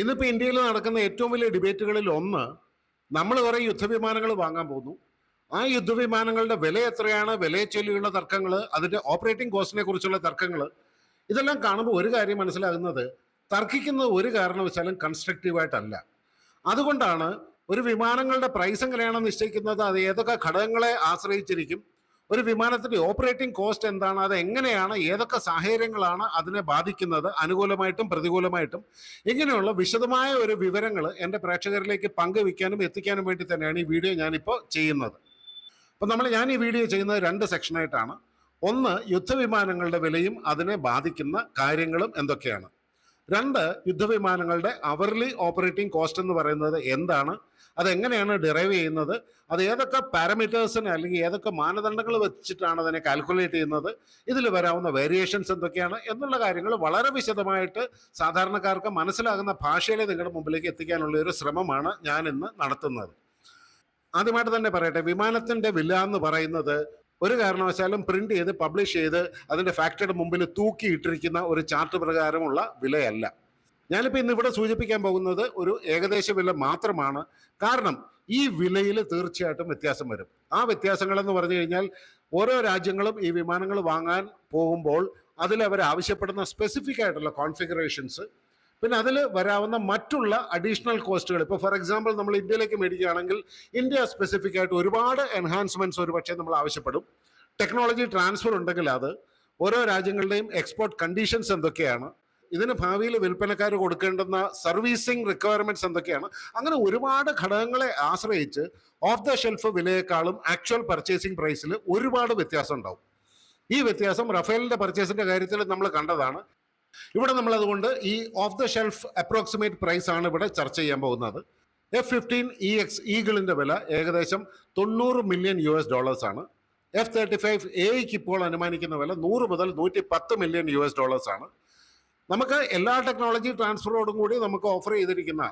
ഇന്നിപ്പോൾ ഇന്ത്യയിൽ നടക്കുന്ന ഏറ്റവും വലിയ ഡിബേറ്റുകളിൽ ഒന്ന് നമ്മൾ കുറേ യുദ്ധവിമാനങ്ങൾ വാങ്ങാൻ പോകുന്നു. ആ യുദ്ധവിമാനങ്ങളുടെ വില എത്രയാണ്? വിലയെ ചൊല്ലിയുള്ള തർക്കങ്ങൾ അതിന്റെ ഓപ്പറേറ്റിംഗ് കോസ്റ്റിനെ കുറിച്ചുള്ള തർക്കങ്ങൾ. ഇതെല്ലാം കാണുമ്പോൾ ഒരു കാര്യം മനസ്സിലാകുന്നത് തർക്കിക്കുന്നത് ഒരു കാരണവശാലും കൺസ്ട്രക്റ്റീവായിട്ടല്ല അതുകൊണ്ടാണ് ഒരു വിമാനങ്ങളുടെ പ്രൈസ് എങ്ങനെയാണെന്ന് നിശ്ചയിക്കുന്നത്? അത് ഏതൊക്കെ ഘടകങ്ങളെ ആശ്രയിച്ചിരിക്കും? ഒരു വിമാനത്തിന്റെ ഓപ്പറേറ്റിംഗ് കോസ്റ്റ് എന്താണ്? അത് എങ്ങനെയാണ്? ഏതൊക്കെ സാഹചര്യങ്ങളാണ് അതിനെ ബാധിക്കുന്നത്? അനുകൂലമായിട്ടും പ്രതികൂലമായിട്ടും. ഇങ്ങനെയുള്ള വിശദമായ ഒരു വിവരങ്ങൾ എന്റെ പ്രേക്ഷകരിലേക്ക് പങ്കുവയ്ക്കാനും എത്തിക്കാനും വേണ്ടി തന്നെയാണ് ഈ വീഡിയോ ഞാനിപ്പോൾ ചെയ്യുന്നത്. അപ്പം നമ്മൾ ഞാൻ ഈ വീഡിയോ ചെയ്യുന്നത് രണ്ട് സെക്ഷനായിട്ടാണ്. ഒന്ന് യുദ്ധവിമാനങ്ങളുടെ വിലയും അതിനെ ബാധിക്കുന്ന കാര്യങ്ങളും എന്തൊക്കെയാണ്? രണ്ട് യുദ്ധവിമാനങ്ങളുടെ അവർലി ഓപ്പറേറ്റിംഗ് കോസ്റ്റ് എന്ന് പറയുന്നത് എന്താണ്? അതെങ്ങനെയാണ് ഡിറൈവ് ചെയ്യുന്നത്? അത് ഏതൊക്കെ പാരമീറ്റേഴ്സിന് അല്ലെങ്കിൽ ഏതൊക്കെ മാനദണ്ഡങ്ങൾ വെച്ചിട്ടാണ് അതിനെ കാൽക്കുലേറ്റ് ചെയ്യുന്നത്? ഇതിൽ വരാവുന്ന വേരിയേഷൻസ് എന്തൊക്കെയാണ്? എന്നുള്ള കാര്യങ്ങൾ വളരെ വിശദമായിട്ട് സാധാരണക്കാർക്ക് മനസ്സിലാകുന്ന ഭാഷയിൽ നിങ്ങളുടെ മുമ്പിലേക്ക് എത്തിക്കാനുള്ള ഒരു ശ്രമമാണ് ഞാൻ ഇന്ന് നടത്തുന്നത്. ആദ്യമായിട്ട് തന്നെ പറയട്ടെ വിമാനത്തിന്റെ വില എന്ന് പറയുന്നത് ഒരു കാരണവശാലും പ്രിന്റ് ചെയ്ത് പബ്ലിഷ് ചെയ്ത് അതിന്റെ ഫാക്ടറിയുടെ മുമ്പിൽ തൂക്കിയിട്ടിരിക്കുന്ന ഒരു ചാർട്ട് പ്രകാരമുള്ള വിലയല്ല. ഞാനിപ്പോൾ ഇന്ന് ഇവിടെ സൂചിപ്പിക്കാൻ പോകുന്നത് ഒരു ഏകദേശ വില മാത്രമാണ്. കാരണം ഈ വിലയിൽ തീർച്ചയായിട്ടും വ്യത്യാസം വരും. ആ വ്യത്യാസങ്ങളെന്ന് പറഞ്ഞു കഴിഞ്ഞാൽ ഓരോ രാജ്യങ്ങളും ഈ വിമാനങ്ങൾ വാങ്ങാൻ പോകുമ്പോൾ അതിൽ അവർ ആവശ്യപ്പെടുന്ന സ്പെസിഫിക് ആയിട്ടുള്ള കോൺഫിഗറേഷൻസ് പിന്നെ അതിൽ വരാവുന്ന മറ്റുള്ള അഡീഷണൽ കോസ്റ്റുകൾ ഇപ്പോൾ ഫോർ എക്സാമ്പിൾ നമ്മൾ ഇന്ത്യയിലേക്ക് മേടിക്കുകയാണെങ്കിൽ ഇന്ത്യ സ്പെസിഫിക് ആയിട്ട് ഒരുപാട് എൻഹാൻസ്മെന്റ്സ് ഒരു പക്ഷേ നമ്മൾ ആവശ്യപ്പെടും. ടെക്നോളജി ട്രാൻസ്ഫർ ഉണ്ടെങ്കിൽ അത് ഓരോ രാജ്യങ്ങളുടെയും എക്സ്പോർട്ട് കണ്ടീഷൻസ് എന്തൊക്കെയാണ് ഇതിന് ഭാവിയിൽ വിൽപ്പനക്കാർ കൊടുക്കേണ്ടുന്ന സർവീസിങ് റിക്വയർമെന്റ്സ് എന്തൊക്കെയാണ് അങ്ങനെ ഒരുപാട് ഘടകങ്ങളെ ആശ്രയിച്ച് ഓഫ് ദ ഷെൽഫ് വിലയേക്കാളും ആക്ച്വൽ പർച്ചേസിംഗ് പ്രൈസിൽ ഒരുപാട് വ്യത്യാസം ഉണ്ടാവും. ഈ വ്യത്യാസം റഫേലിന്റെ പർച്ചേസിന്റെ കാര്യത്തിൽ നമ്മൾ കണ്ടതാണ്. ഇവിടെ നമ്മൾ അതുകൊണ്ട് ഈ off the shelf approximate price ആണ് ഇവിടെ ചർച്ച ചെയ്യാൻ പോകുന്നത്. എഫ് ഫിഫ്റ്റീൻ ഇ എക്സ് ഈഗിളിന്റെ വില ഏകദേശം തൊണ്ണൂറ് മില്യൺ യു എസ് ആണ്. എഫ് തേർട്ടി ഫൈവ് എയ്ക്ക് ഇപ്പോൾ അനുമാനിക്കുന്ന വില നൂറ് മുതൽ നൂറ്റി പത്ത് മില്യൺ യു എസ് ആണ്. നമുക്ക് എല്ലാ ടെക്നോളജി ട്രാൻസ്ഫറോടും കൂടി നമുക്ക് ഓഫർ ചെയ്തിരിക്കുന്ന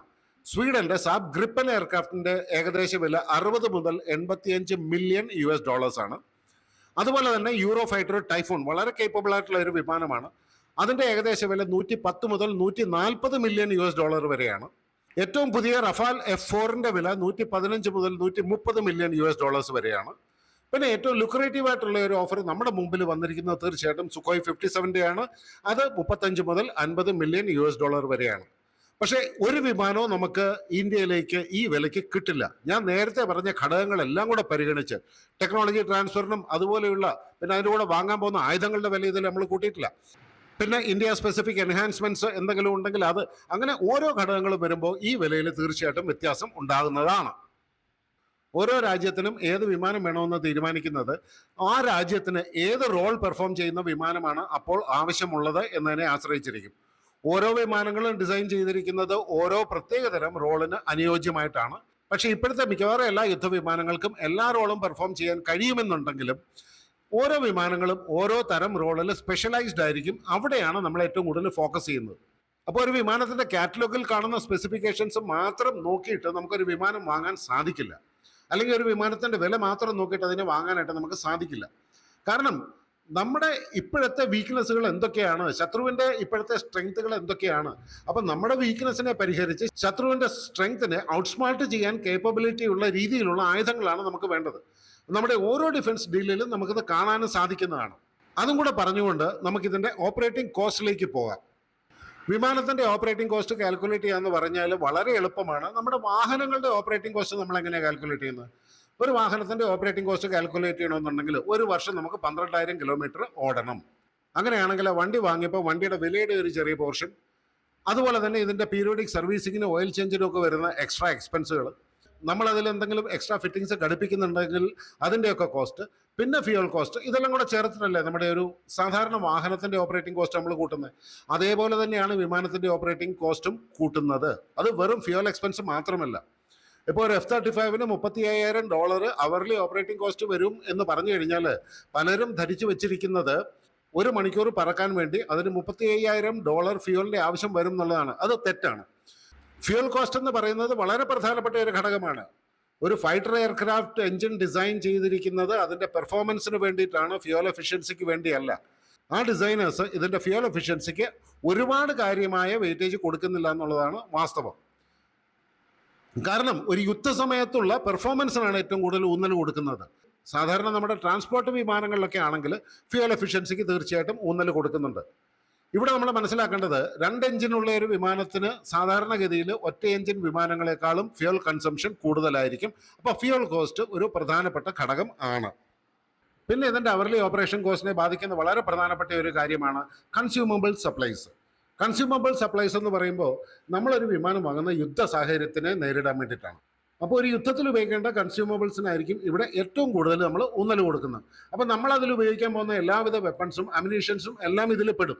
സ്വീഡന്റെ സാബ് ഗ്രിപ്പൻ എയർക്രാഫ്റ്റിന്റെ ഏകദേശ വില അറുപത് മുതൽ എൺപത്തിയഞ്ച് മില്യൺ യു എസ് ആണ്. അതുപോലെ തന്നെ യൂറോ ഫൈറ്റർ ടൈഫോൺ വളരെ കേപ്പബിൾ ആയിട്ടുള്ള ഒരു വിമാനമാണ്. അതിന്റെ ഏകദേശ വില നൂറ്റി പത്ത് മുതൽ നൂറ്റി നാൽപ്പത് മില്യൺ യു എസ് ഡോളർ വരെയാണ്. ഏറ്റവും പുതിയ റഫാൽ എഫ് ഫോറിന്റെ വില നൂറ്റി പതിനഞ്ച് മുതൽ നൂറ്റി മുപ്പത് മില്യൺ യു എസ് ഡോളേഴ്സ് വരെയാണ്. പിന്നെ ഏറ്റവും ലുക്രേറ്റീവ് ആയിട്ടുള്ള ഒരു ഓഫർ നമ്മുടെ മുമ്പിൽ വന്നിരിക്കുന്നത് തീർച്ചയായിട്ടും സുഖോയ് ഫിഫ്റ്റി സെവന്റെ ആണ്. അത് മുപ്പത്തഞ്ച് മുതൽ അൻപത് മില്യൺ യു എസ് ഡോളർ വരെയാണ്. പക്ഷേ ഒരു വിമാനവും നമുക്ക് ഇന്ത്യയിലേക്ക് ഈ വിലയ്ക്ക് കിട്ടില്ല. ഞാൻ നേരത്തെ പറഞ്ഞ ഘടകങ്ങളെല്ലാം കൂടെ പരിഗണിച്ച് ടെക്നോളജി ട്രാൻസ്ഫറിനും അതുപോലെയുള്ള പിന്നെ അതിന്റെ കൂടെ വാങ്ങാൻ പോകുന്ന ആയുധങ്ങളുടെ വില ഇതിൽ നമ്മൾ കൂട്ടിയിട്ടില്ല. പിന്നെ ഇന്ത്യ സ്പെസിഫിക് എൻഹാൻസ്മെന്റ്സ് എന്തെങ്കിലും ഉണ്ടെങ്കിൽ അത് അങ്ങനെ ഓരോ ഘടകങ്ങളും വരുമ്പോൾ ഈ വിലയിൽ തീർച്ചയായിട്ടും വ്യത്യാസം ഉണ്ടാകുന്നതാണ്. ഓരോ രാജ്യത്തിനും ഏത് വിമാനം വേണമെന്ന് തീരുമാനിക്കുന്നത് ആ രാജ്യത്തിന് ഏത് റോൾ പെർഫോം ചെയ്യുന്ന വിമാനമാണ് അപ്പോൾ ആവശ്യമുള്ളത് എന്നതിനെ ആശ്രയിച്ചിരിക്കും. ഓരോ വിമാനങ്ങളും ഡിസൈൻ ചെയ്തിരിക്കുന്നത് ഓരോ പ്രത്യേകതരം റോളിന് അനുയോജ്യമായിട്ടാണ്. പക്ഷേ ഇപ്പോഴത്തെ മിക്കവാറും എല്ലാ യുദ്ധവിമാനങ്ങൾക്കും എല്ലാ റോളും പെർഫോം ചെയ്യാൻ കഴിയുമെന്നുണ്ടെങ്കിലും ഓരോ വിമാനങ്ങളും ഓരോ തരം റോളിൽ സ്പെഷ്യലൈസ്ഡ് ആയിരിക്കും. അവിടെയാണ് നമ്മൾ ഏറ്റവും കൂടുതൽ ഫോക്കസ് ചെയ്യുന്നത്. അപ്പോൾ ഒരു വിമാനത്തിന്റെ കാറ്റലോഗിൽ കാണുന്ന സ്പെസിഫിക്കേഷൻസ് മാത്രം നോക്കിയിട്ട് നമുക്കൊരു വിമാനം വാങ്ങാൻ സാധിക്കില്ല. അല്ലെങ്കിൽ ഒരു വിമാനത്തിന്റെ വില മാത്രം നോക്കിയിട്ട് അതിനെ വാങ്ങാനായിട്ട് നമുക്ക് സാധിക്കില്ല. കാരണം നമ്മുടെ ഇപ്പോഴത്തെ വീക്ക്നെസ്സുകൾ എന്തൊക്കെയാണ്? ശത്രുവിന്റെ ഇപ്പോഴത്തെ സ്ട്രെങ്ത്തുകൾ എന്തൊക്കെയാണ്? അപ്പം നമ്മുടെ വീക്ക്നെസ്സിനെ പരിഹരിച്ച് ശത്രുവിന്റെ സ്ട്രെങ്ത്തിനെ ഔട്ട്സ്മാർട്ട് ചെയ്യാൻ കേപ്പബിലിറ്റി ഉള്ള രീതിയിലുള്ള ആയുധങ്ങളാണ് നമുക്ക് വേണ്ടത്. നമ്മുടെ ഓരോ ഡിഫൻസ് ഡീലിലും നമുക്കിത് കാണാനും സാധിക്കുന്നതാണ്. അതും കൂടെ പറഞ്ഞുകൊണ്ട് നമുക്കിതിന്റെ ഓപ്പറേറ്റിംഗ് കോസ്റ്റിലേക്ക് പോകാം. വിമാനത്തിന്റെ ഓപ്പറേറ്റിംഗ് കോസ്റ്റ് കാൽക്കുലേറ്റ് ചെയ്യാന്ന് പറഞ്ഞാൽ വളരെ എളുപ്പമാണ്. നമ്മുടെ വാഹനങ്ങളുടെ ഓപ്പറേറ്റിംഗ് കോസ്റ്റ് നമ്മൾ എങ്ങനെയാണ് കാൽക്കുലേറ്റ് ചെയ്യുന്നത്? ഒരു വാഹനത്തിന്റെ ഓപ്പറേറ്റിംഗ് കോസ്റ്റ് കാൽക്കുലേറ്റ് ചെയ്യണമെന്നുണ്ടെങ്കിൽ ഒരു വർഷം നമുക്ക് പന്ത്രണ്ടായിരം കിലോമീറ്റർ ഓടണം. അങ്ങനെയാണെങ്കിൽ വണ്ടി വാങ്ങിയപ്പോൾ വണ്ടിയുടെ വിലയുടെ ഒരു ചെറിയ പോർഷൻ. അതുപോലെ തന്നെ ഇതിന്റെ പീരിയോഡിക് സർവീസിങ്ങിനും ഓയിൽ ചേഞ്ചിനും ഒക്കെ വരുന്ന എക്സ്ട്രാ എക്സ്പെൻസുകൾ. നമ്മൾ അതിൽ എന്തെങ്കിലും എക്സ്ട്രാ ഫിറ്റിങ്സ് ഘടിപ്പിക്കുന്നുണ്ടെങ്കിൽ അതിന്റെയൊക്കെ കോസ്റ്റ് പിന്നെ ഫ്യൂൽ കോസ്റ്റ് ഇതെല്ലാം കൂടെ ചേർത്തിട്ടല്ലേ നമ്മുടെ ഒരു സാധാരണ വാഹനത്തിന്റെ ഓപ്പറേറ്റിംഗ് കോസ്റ്റ് നമ്മൾ കൂട്ടുന്നത്? അതേപോലെ തന്നെയാണ് വിമാനത്തിന്റെ ഓപ്പറേറ്റിംഗ് കോസ്റ്റും കൂട്ടുന്നത്. അത് വെറും ഫ്യൂൽ എക്സ്പെൻസ് മാത്രമല്ല. ഇപ്പോൾ ഒരു എഫ് തേർട്ടി ഫൈവിന് മുപ്പത്തി അയ്യായിരം ഡോളർ അവർലി ഓപ്പറേറ്റിംഗ് കോസ്റ്റ് വരും എന്ന് പറഞ്ഞു കഴിഞ്ഞാൽ പലരും ധരിച്ചു വെച്ചിരിക്കുന്നത് ഒരു മണിക്കൂർ പറക്കാൻ വേണ്ടി അതിന് മുപ്പത്തി അയ്യായിരം ഡോളർ ഫ്യൂലിന്റെ ആവശ്യം വരും എന്നുള്ളതാണ്. അത് തെറ്റാണ്. ഫ്യൂൽ കോസ്റ്റ് എന്ന് പറയുന്നത് വളരെ പ്രധാനപ്പെട്ട ഒരു ഘടകമാണ്. ഒരു ഫൈറ്റർ എയർക്രാഫ്റ്റ് എഞ്ചിൻ ഡിസൈൻ ചെയ്തിരിക്കുന്നത് അതിന്റെ പെർഫോമൻസിന് വേണ്ടിയിട്ടാണ് ഫ്യൂൽ എഫിഷ്യൻസിക്ക് വേണ്ടിയല്ല. ആ ഡിസൈനേഴ്സ് ഇതിന്റെ ഫ്യൂൽ എഫിഷ്യൻസിക്ക് ഒരുപാട് കാര്യമായ വെയിറ്റേജ് കൊടുക്കുന്നില്ല എന്നുള്ളതാണ് വാസ്തവം. കാരണം ഒരു യുദ്ധസമയത്തുള്ള പെർഫോമൻസിനാണ് ഏറ്റവും കൂടുതൽ ഊന്നൽ കൊടുക്കുന്നത്. സാധാരണ നമ്മുടെ ട്രാൻസ്പോർട്ട് വിമാനങ്ങളിലൊക്കെ ആണെങ്കിൽ ഫ്യൂൽ എഫിഷ്യൻസിക്ക് തീർച്ചയായിട്ടും ഊന്നൽ കൊടുക്കുന്നുണ്ട്. ഇവിടെ നമ്മൾ മനസ്സിലാക്കേണ്ടത് രണ്ട് എഞ്ചിനുള്ള ഒരു വിമാനത്തിന് സാധാരണഗതിയിൽ ഒറ്റ എഞ്ചിൻ വിമാനങ്ങളെക്കാളും ഫ്യൂൽ കൺസംഷൻ കൂടുതലായിരിക്കും. അപ്പോൾ ഫ്യൂൽ കോസ്റ്റ് ഒരു പ്രധാനപ്പെട്ട ഘടകം ആണ്. പിന്നെ ഇതിന്റെ അവർലി ഓപ്പറേഷൻ കോസ്റ്റിനെ ബാധിക്കുന്ന വളരെ പ്രധാനപ്പെട്ട ഒരു കാര്യമാണ് കൺസ്യൂമബിൾ സപ്ലൈസ് കൺസ്യൂമബിൾ സപ്ലൈസ് എന്ന് പറയുമ്പോൾ നമ്മളൊരു വിമാനം വാങ്ങുന്ന യുദ്ധ സാഹചര്യത്തിനെ നേരിടാൻ വേണ്ടിയിട്ടാണ്. അപ്പോൾ ഒരു യുദ്ധത്തിൽ ഉപയോഗിക്കേണ്ട കൺസ്യൂമബിൾസിനായിരിക്കും ഇവിടെ ഏറ്റവും കൂടുതൽ നമ്മൾ ഊന്നൽ കൊടുക്കുന്നത്. അപ്പോൾ നമ്മൾ അതിൽ ഉപയോഗിക്കാൻ പോകുന്ന എല്ലാവിധ വെപ്പൺസും അമ്യൂണീഷൻസും എല്ലാം ഇതിൽ പെടും.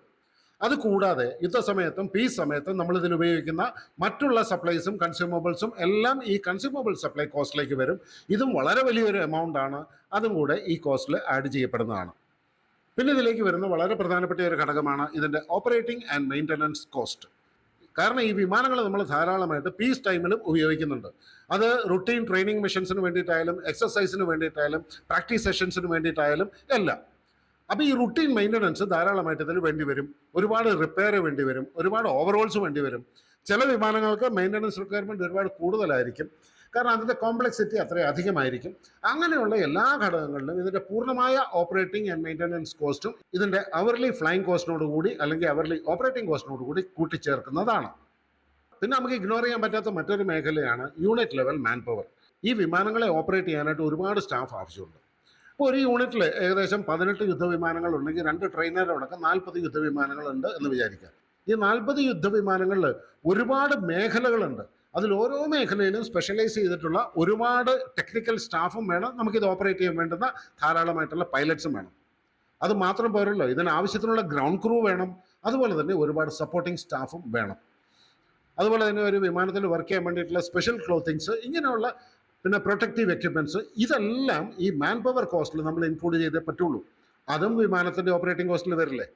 അത് കൂടാതെ യുദ്ധസമയത്തും പീസ് സമയത്തും നമ്മൾ ഇതിൽ ഉപയോഗിക്കുന്ന മറ്റുള്ള സപ്ലൈസും കൺസ്യൂമബിൾസും എല്ലാം ഈ കൺസ്യൂമബിൾ സപ്ലൈ കോസ്റ്റിലേക്ക് വരും. ഇതും വളരെ വലിയൊരു എമൗണ്ട് ആണ്. അതും കൂടെ ഈ കോസ്റ്റിൽ ആഡ് ചെയ്യപ്പെടുന്നതാണ്. പിന്നെ ഇതിലേക്ക് വരുന്ന വളരെ പ്രധാനപ്പെട്ട ഒരു ഘടകമാണ് ഇതിന്റെ ഓപ്പറേറ്റിംഗ് ആൻഡ് മെയിന്റനൻസ് കോസ്റ്റ് കാരണം ഈ വിമാനങ്ങൾ നമ്മൾ ധാരാളമായിട്ട് പീസ് ടൈമിലും ഉപയോഗിക്കുന്നുണ്ട്. അത് റുട്ടീൻ ട്രെയിനിങ് മിഷൻസിന് വേണ്ടിയിട്ടായാലും എക്സസൈസിന് വേണ്ടിയിട്ടായാലും പ്രാക്ടീസ് സെഷൻസിന് വേണ്ടിയിട്ടായാലും എല്ലാം. അപ്പോൾ ഈ റുട്ടീൻ മെയിന്റനൻസ് ധാരാളമായിട്ട് ഇതിൽ വേണ്ടി വരും. ഒരുപാട് റിപ്പയർ വേണ്ടി വരും. ഒരുപാട് ഓവറോൾസ് വേണ്ടി വരും. ചില വിമാനങ്ങൾക്ക് മെയിന്റനൻസ് റിക്വയർമെന്റ് ഒരുപാട് കൂടുതലായിരിക്കും. കാരണം അതിന്റെ കോംപ്ലക്സിറ്റി അത്രയും അധികമായിരിക്കും. അങ്ങനെയുള്ള എല്ലാ ഘടകങ്ങളിലും ഇതിന്റെ പൂർണമായ ഓപ്പറേറ്റിംഗ് ആൻഡ് മെയിന്റനൻസ് കോസ്റ്റും ഇതിന്റെ അവർലി ഫ്ലൈങ് കോസ്റ്റിനോട് കൂടി അല്ലെങ്കിൽ അവർലി ഓപ്പറേറ്റിംഗ് കോസ്റ്റിനോട് കൂടി കൂട്ടിച്ചേർക്കുന്നതാണ്. പിന്നെ നമുക്ക് ഇഗ്നോർ ചെയ്യാൻ പറ്റാത്ത മറ്റൊരു മേഖലയാണ് യൂണിറ്റ് ലെവൽ മാൻ പവർ ഈ വിമാനങ്ങളെ ഓപ്പറേറ്റ് ചെയ്യാനായിട്ട് ഒരുപാട് സ്റ്റാഫ് ആവശ്യമുണ്ട്. ഇപ്പോൾ ഒരു യൂണിറ്റിൽ ഏകദേശം പതിനെട്ട് യുദ്ധവിമാനങ്ങൾ ഉണ്ടെങ്കിൽ രണ്ട് ട്രെയിനറടക്കം നാൽപ്പത് യുദ്ധവിമാനങ്ങളുണ്ട് എന്ന് വിചാരിക്കുക ഈ നാൽപ്പത് യുദ്ധവിമാനങ്ങളിൽ ഒരുപാട് മേഖലകളുണ്ട്. അതിൽ ഓരോ മേഖലയിലും സ്പെഷ്യലൈസ് ചെയ്തിട്ടുള്ള ഒരുപാട് ടെക്നിക്കൽ സ്റ്റാഫും വേണം. നമുക്കിത് ഓപ്പറേറ്റ് ചെയ്യാൻ വേണ്ടുന്ന ധാരാളമായിട്ടുള്ള പൈലറ്റ്സും വേണം. അത് മാത്രം പോരല്ലോ. ഇതിന് ആവശ്യത്തിനുള്ള ഗ്രൗണ്ട് ക്രൂ വേണം. അതുപോലെ തന്നെ ഒരുപാട് സപ്പോർട്ടിംഗ് സ്റ്റാഫും വേണം. അതുപോലെ തന്നെ ഒരു വിമാനത്തിൽ വർക്ക് ചെയ്യാൻ വേണ്ടിയിട്ടുള്ള സ്പെഷ്യൽ ക്ലോത്തിങ്സ് ഇങ്ങനെയുള്ള പിന്നെ പ്രൊട്ടക്റ്റീവ് എക്യുപ്മെന്റ്സ് ഇതെല്ലാം ഈ മാൻ പവർ കോസ്റ്റിൽ നമ്മൾ ഇൻക്ലൂഡ് ചെയ്തേ പറ്റുള്ളൂ. അതും വിമാനത്തിന്റെ ഓപ്പറേറ്റിംഗ് കോസ്റ്റിൽ വരില്ലേ?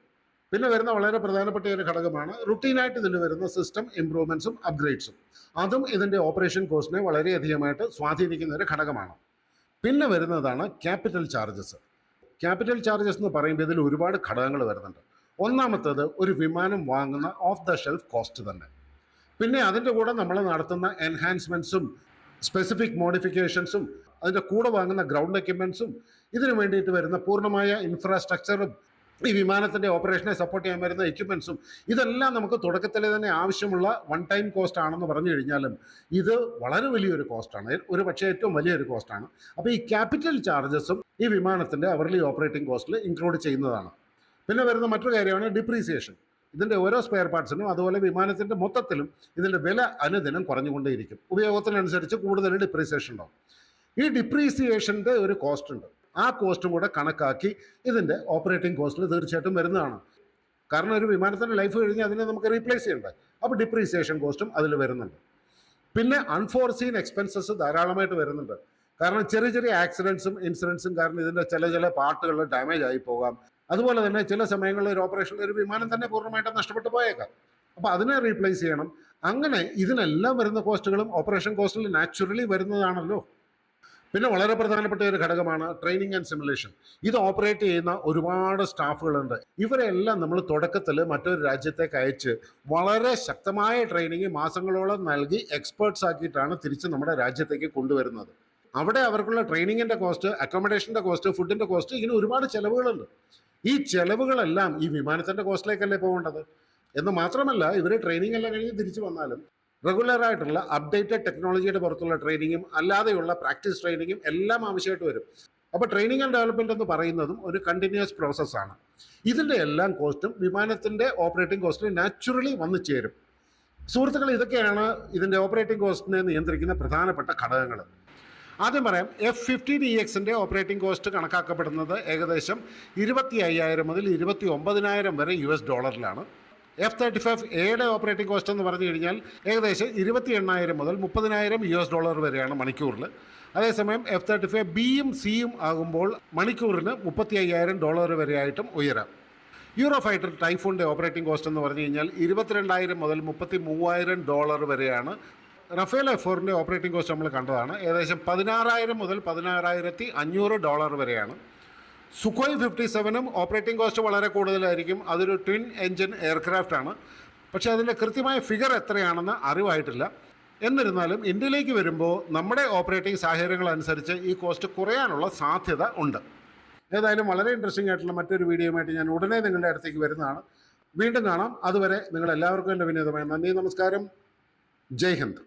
പിന്നെ വരുന്ന വളരെ പ്രധാനപ്പെട്ട ഒരു ഘടകമാണ് റുട്ടീനായിട്ട് ഇതിൽ വരുന്ന സിസ്റ്റം ഇംപ്രൂവ്മെന്റ്സും അപ്ഗ്രേഡ്സും അതും ഇതിന്റെ ഓപ്പറേഷൻ കോസ്റ്റിനെ വളരെയധികമായിട്ട് സ്വാധീനിക്കുന്ന ഒരു ഘടകമാണ്. പിന്നെ വരുന്നതാണ് ക്യാപിറ്റൽ ചാർജസ് ക്യാപിറ്റൽ ചാർജസ് എന്ന് പറയുമ്പോൾ ഇതിൽ ഒരുപാട് ഘടകങ്ങൾ വരുന്നുണ്ട്. ഒന്നാമത്തേത് ഒരു വിമാനം വാങ്ങുന്ന ഓഫ് ദ ഷെൽഫ് കോസ്റ്റ് തന്നെ. പിന്നെ അതിന്റെ കൂടെ നമ്മൾ നടത്തുന്ന എൻഹാൻസ്മെന്റ്സും സ്പെസിഫിക് മോഡിഫിക്കേഷൻസും അതിന്റെ കൂടെ വാങ്ങുന്ന ഗ്രൗണ്ട് എക്യുപ്മെന്റ്സും ഇതിനു വേണ്ടിയിട്ട് വരുന്ന പൂർണമായ ഇൻഫ്രാസ്ട്രക്ചറും ഈ വിമാനത്തിന്റെ ഓപ്പറേഷനെ സപ്പോർട്ട് ചെയ്യാൻ വരുന്ന എക്യുപ്മെൻസും ഇതെല്ലാം നമുക്ക് തുടക്കത്തിൽ തന്നെ ആവശ്യമുള്ള വൺ ടൈം കോസ്റ്റ് ആണെന്ന് പറഞ്ഞു കഴിഞ്ഞാലും ഇത് വളരെ വലിയൊരു കോസ്റ്റാണ് ഒരു പക്ഷേ ഏറ്റവും വലിയൊരു കോസ്റ്റാണ് അപ്പോൾ ഈ ക്യാപിറ്റൽ ചാർജസും ഈ വിമാനത്തിന്റെ അവർലി ഓപ്പറേറ്റിംഗ് കോസ്റ്റിൽ ഇൻക്ലൂഡ് ചെയ്യുന്നതാണ്. പിന്നെ വരുന്ന മറ്റൊരു കാര്യമാണ് ഡിപ്രീസിയേഷൻ ഇതിന്റെ ഓരോ സ്പെയർ പാർട്സിനും അതുപോലെ വിമാനത്തിന്റെ മൊത്തത്തിലും ഇതിന്റെ വില അനുദിനം കുറഞ്ഞുകൊണ്ടേയിരിക്കും. ഉപയോഗത്തിനനുസരിച്ച് കൂടുതൽ ഡിപ്രീസിയേഷൻ ഉണ്ടാവും. ഈ ഡിപ്രീസിയേഷന്റെ ഒരു കോസ്റ്റ് ഉണ്ട്. ആ കോസ്റ്റും കൂടെ കണക്കാക്കി ഇതിന്റെ ഓപ്പറേറ്റിംഗ് കോസ്റ്റിൽ തീർച്ചയായിട്ടും വരുന്നതാണ്. കാരണം ഒരു വിമാനത്തിന്റെ ലൈഫ് കഴിഞ്ഞ് അതിനെ നമുക്ക് റീപ്ലേസ് ചെയ്യണ്ടേ. അപ്പോൾ ഡിപ്രീസിയേഷൻ കോസ്റ്റും അതിൽ വരുന്നുണ്ട്. പിന്നെ അൺഫോർസീൻ എക്സ്പെൻസസ് ധാരാളമായിട്ട് വരുന്നുണ്ട്. കാരണം ചെറിയ ചെറിയ ആക്സിഡൻസും ഇൻസിഡൻസും കാരണം ഇതിന്റെ ചില ചില പാർട്ടുകൾ ഡാമേജ് ആയി പോകാം. അതുപോലെ തന്നെ ചില സമയങ്ങളിൽ ഒരു ഓപ്പറേഷനിൽ ഒരു വിമാനം തന്നെ പൂർണമായിട്ട് നഷ്ടപ്പെട്ടു പോയേക്കാം. അപ്പോൾ അതിനെ റീപ്ലേസ് ചെയ്യണം. അങ്ങനെ ഇതിനെല്ലാം വരുന്ന കോസ്റ്റുകളും ഓപ്പറേഷൻ കോസ്റ്റിൽ നാച്ചുറലി വരുന്നതാണല്ലോ. പിന്നെ വളരെ പ്രധാനപ്പെട്ട ഒരു ഘടകമാണ് ട്രെയിനിങ് ആൻഡ് സിമുലേഷൻ ഇത് ഓപ്പറേറ്റ് ചെയ്യുന്ന ഒരുപാട് സ്റ്റാഫുകളുണ്ട്. ഇവരെല്ലാം നമ്മൾ തുടക്കത്തിൽ മറ്റൊരു രാജ്യത്തേക്ക് അയച്ച് വളരെ ശക്തമായ ട്രെയിനിങ് മാസങ്ങളോളം നൽകി എക്സ്പേർട്സ് ആക്കിയിട്ടാണ് തിരിച്ച് നമ്മുടെ രാജ്യത്തേക്ക് കൊണ്ടുവരുന്നത്. അവിടെ അവർക്കുള്ള ട്രെയിനിങ്ങിന്റെ കോസ്റ്റ് അക്കോമഡേഷന്റെ കോസ്റ്റ് ഫുഡിന്റെ കോസ്റ്റ് ഇങ്ങനെ ഒരുപാട് ചിലവുകളുണ്ട്. ഈ ചിലവുകളെല്ലാം ഈ വിമാനത്തിന്റെ കോസ്റ്റിലേക്കല്ലേ പോകേണ്ടത്? എന്ന് മാത്രമല്ല ഇവർ ട്രെയിനിങ് എല്ലാം കഴിഞ്ഞ് തിരിച്ചു വന്നാലും റെഗുലർ ആയിട്ടുള്ള അപ്ഡേറ്റഡ് ടെക്നോളജിയുടെ പുറത്തുള്ള ട്രെയിനിങ്ങും അല്ലാതെയുള്ള പ്രാക്ടീസ് ട്രെയിനിങ്ങും എല്ലാം ആവശ്യമായിട്ട് വരും. അപ്പോൾ ട്രെയിനിങ് ആൻഡ് ഡെവലപ്മെന്റ് എന്ന് പറയുന്നതും ഒരു കണ്ടിന്യൂസ് പ്രോസസ്സാണ് ഇതിന്റെ എല്ലാം കോസ്റ്റും വിമാനത്തിന്റെ ഓപ്പറേറ്റിംഗ് കോസ്റ്റിന് നാച്ചുറലി വന്നു ചേരും. സുഹൃത്തുക്കൾ ഇതൊക്കെയാണ് ഇതിന്റെ ഓപ്പറേറ്റിംഗ് കോസ്റ്റിനെ നിയന്ത്രിക്കുന്ന പ്രധാനപ്പെട്ട ഘടകങ്ങൾ. ആദ്യം പറയാം എഫ് ഫിഫ്റ്റീൻ ഇ എക്സിന്റെ ഓപ്പറേറ്റിംഗ് കോസ്റ്റ് കണക്കാക്കപ്പെടുന്നത് ഏകദേശം ഇരുപത്തി അയ്യായിരം മുതൽ ഇരുപത്തി ഒമ്പതിനായിരം വരെ യു എസ് ഡോളറിലാണ് എഫ് തേർട്ടി ഫൈവ് എയുടെ ഓപ്പറേറ്റിംഗ് കോസ്റ്റ് എന്ന് പറഞ്ഞു കഴിഞ്ഞാൽ ഏകദേശം ഇരുപത്തി എണ്ണായിരം മുതൽ മുപ്പതിനായിരം യു എസ് ഡോളർ വരെയാണ് മണിക്കൂറിൽ അതേസമയം എഫ് തേർട്ടി ഫൈവ് ബിയും സിയും ആകുമ്പോൾ മണിക്കൂറിന് മുപ്പത്തി അയ്യായിരം ഡോളർ വരെയായിട്ടും ഉയരാം. യൂറോ ഫൈറ്റർ ടൈഫോണിന്റെ ഓപ്പറേറ്റിംഗ് കോസ്റ്റ് എന്ന് പറഞ്ഞു കഴിഞ്ഞാൽ ഇരുപത്തിരണ്ടായിരം മുതൽ മുപ്പത്തി മൂവായിരം ഡോളർ വരെയാണ്. റഫേൽ എഫ് ഫോറിന്റെ ഓപ്പറേറ്റിംഗ് കോസ്റ്റ് നമ്മൾ കണ്ടതാണ്. ഏകദേശം പതിനാറായിരം മുതൽ പതിനാറായിരത്തി അഞ്ഞൂറ് ഡോളർ വരെയാണ്. സുഖോയ് ഫിഫ്റ്റി സെവനും ഓപ്പറേറ്റിംഗ് കോസ്റ്റ് വളരെ കൂടുതലായിരിക്കും. അതൊരു ട്വിൻ എൻജിൻ എയർക്രാഫ്റ്റ് ആണ്. പക്ഷേ അതിന്റെ കൃത്യമായ ഫിഗർ എത്രയാണെന്ന് അറിവായിട്ടില്ല. എന്നിരുന്നാലും ഇന്ത്യയിലേക്ക് വരുമ്പോൾ നമ്മുടെ ഓപ്പറേറ്റിംഗ് സാഹചര്യങ്ങൾ അനുസരിച്ച് ഈ കോസ്റ്റ് കുറയാനുള്ള സാധ്യത ഉണ്ട്. ഏതായാലും വളരെ ഇൻട്രസ്റ്റിംഗ് ആയിട്ടുള്ള മറ്റൊരു വീഡിയോയുമായിട്ട് ഞാൻ ഉടനെ നിങ്ങളുടെ അടുത്തേക്ക് വരുന്നതാണ്. വീണ്ടും കാണാം. അതുവരെ നിങ്ങളെല്ലാവർക്കും എന്റെ വിനീതമായ നന്ദി നമസ്കാരം. ജയ് ഹിന്ദ്.